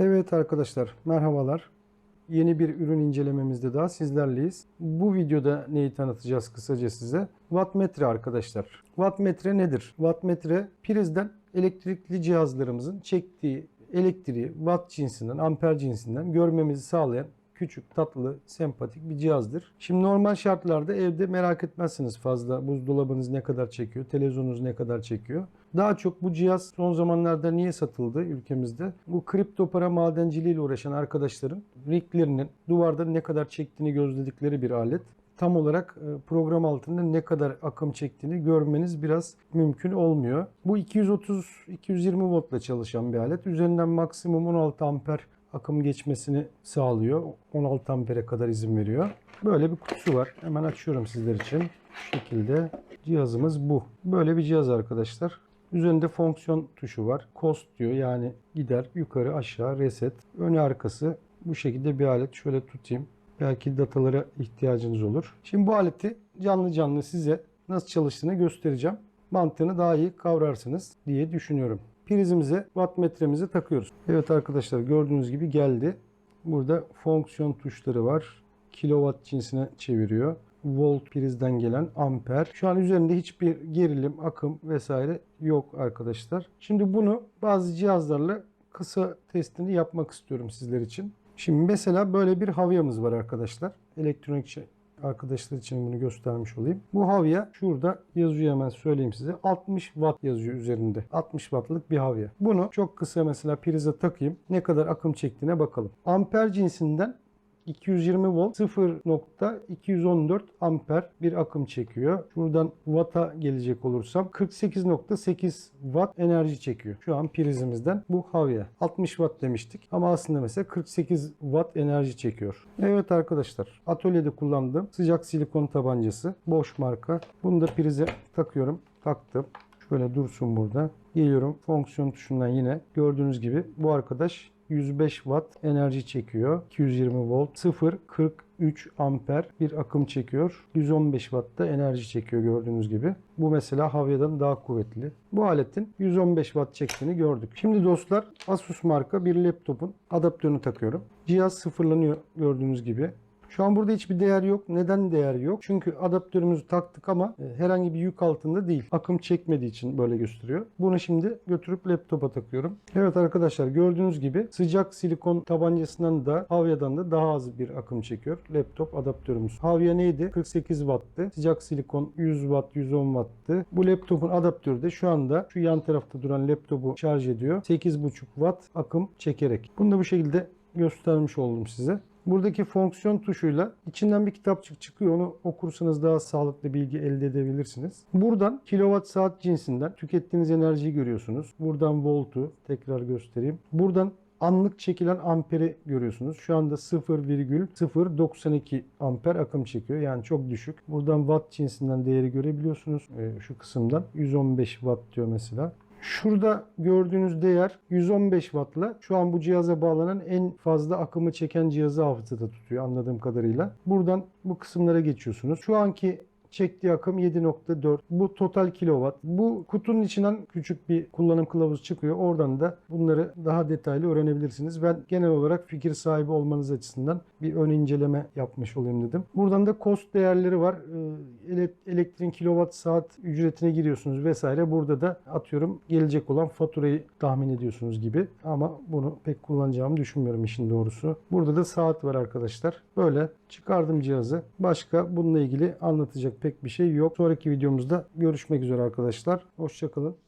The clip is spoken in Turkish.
Evet arkadaşlar merhabalar. Yeni bir ürün incelememizde daha sizlerleyiz. Bu videoda neyi tanıtacağız kısaca size? Wattmetre arkadaşlar. Wattmetre nedir? Wattmetre prizden elektrikli cihazlarımızın çektiği elektriği watt cinsinden, amper cinsinden görmemizi sağlayan küçük, tatlı, sempatik bir cihazdır. Şimdi normal şartlarda evde merak etmezsiniz fazla buzdolabınız ne kadar çekiyor, televizyonunuz ne kadar çekiyor. Daha çok bu cihaz son zamanlarda niye satıldı ülkemizde? Bu kripto para madenciliğiyle uğraşan arkadaşların riglerinin duvarda ne kadar çektiğini gözledikleri bir alet tam olarak e, program altında ne kadar akım çektiğini görmeniz biraz mümkün olmuyor. Bu 230-220 voltla çalışan bir alet. Üzerinden maksimum 16 amper akım geçmesini sağlıyor. 16 ampere kadar izin veriyor. Böyle bir kutusu var. Hemen açıyorum sizler için. Şu şekilde cihazımız bu. Böyle bir cihaz arkadaşlar. Üzerinde fonksiyon tuşu var. Cost diyor yani gider yukarı aşağı reset. Önü arkası bu şekilde bir alet. Şöyle tutayım. Belki datalara ihtiyacınız olur. Şimdi bu aleti canlı canlı size nasıl çalıştığını göstereceğim. Mantığını daha iyi kavrarsınız diye düşünüyorum. Prizimize wattmetremizi takıyoruz. Evet arkadaşlar gördüğünüz gibi geldi. Burada fonksiyon tuşları var. Kilowatt cinsine çeviriyor. Volt prizden gelen amper. Şu an üzerinde hiçbir gerilim, akım vesaire yok arkadaşlar. Şimdi bunu bazı cihazlarla kısa testini yapmak istiyorum sizler için. Şimdi mesela böyle bir havyamız var arkadaşlar. Elektronik şey- arkadaşlar için bunu göstermiş olayım. Bu havya şurada yazıyor hemen söyleyeyim size. 60 watt yazıyor üzerinde. 60 wattlık bir havya. Bunu çok kısa mesela prize takayım. Ne kadar akım çektiğine bakalım. Amper cinsinden 220 volt 0.214 amper bir akım çekiyor. Şuradan watt'a gelecek olursam 48.8 watt enerji çekiyor. Şu an prizimizden bu havya. 60 watt demiştik ama aslında mesela 48 watt enerji çekiyor. Evet arkadaşlar atölyede kullandığım sıcak silikon tabancası. Boş marka. Bunu da prize takıyorum. Taktım. Şöyle dursun burada. Geliyorum fonksiyon tuşundan yine gördüğünüz gibi bu arkadaş 105 watt enerji çekiyor. 220 volt 0.43 amper bir akım çekiyor. 115 watt da enerji çekiyor gördüğünüz gibi. Bu mesela havyadan daha kuvvetli. Bu aletin 115 watt çektiğini gördük. Şimdi dostlar Asus marka bir laptopun adaptörünü takıyorum. Cihaz sıfırlanıyor gördüğünüz gibi. Şu an burada hiçbir değer yok. Neden değer yok? Çünkü adaptörümüzü taktık ama e, herhangi bir yük altında değil. Akım çekmediği için böyle gösteriyor. Bunu şimdi götürüp laptopa takıyorum. Evet arkadaşlar gördüğünüz gibi sıcak silikon tabancasından da havyadan da daha az bir akım çekiyor. Laptop adaptörümüz. Havya neydi? 48 watt'tı. Sıcak silikon 100 watt 110 watt'tı. Bu laptopun adaptörü de şu anda şu yan tarafta duran laptopu şarj ediyor. 8,5 watt akım çekerek. Bunu da bu şekilde göstermiş oldum size. Buradaki fonksiyon tuşuyla içinden bir kitapçık çıkıyor. Onu okursanız daha sağlıklı bilgi elde edebilirsiniz. Buradan kilowatt saat cinsinden tükettiğiniz enerjiyi görüyorsunuz. Buradan voltu tekrar göstereyim. Buradan anlık çekilen amperi görüyorsunuz. Şu anda 0,092 amper akım çekiyor. Yani çok düşük. Buradan watt cinsinden değeri görebiliyorsunuz. Ee, şu kısımdan 115 watt diyor mesela. Şurada gördüğünüz değer 115 wattla şu an bu cihaza bağlanan en fazla akımı çeken cihazı hafızada tutuyor anladığım kadarıyla. Buradan bu kısımlara geçiyorsunuz. Şu anki çektiği akım 7.4. Bu total kilowatt. Bu kutunun içinden küçük bir kullanım kılavuzu çıkıyor. Oradan da bunları daha detaylı öğrenebilirsiniz. Ben genel olarak fikir sahibi olmanız açısından bir ön inceleme yapmış olayım dedim. Buradan da cost değerleri var. Ee, ele- Elektriğin kilowatt saat ücretine giriyorsunuz vesaire. Burada da atıyorum gelecek olan faturayı tahmin ediyorsunuz gibi. Ama bunu pek kullanacağımı düşünmüyorum işin doğrusu. Burada da saat var arkadaşlar. Böyle çıkardım cihazı. Başka bununla ilgili anlatacak pek bir şey yok. Sonraki videomuzda görüşmek üzere arkadaşlar. Hoşçakalın.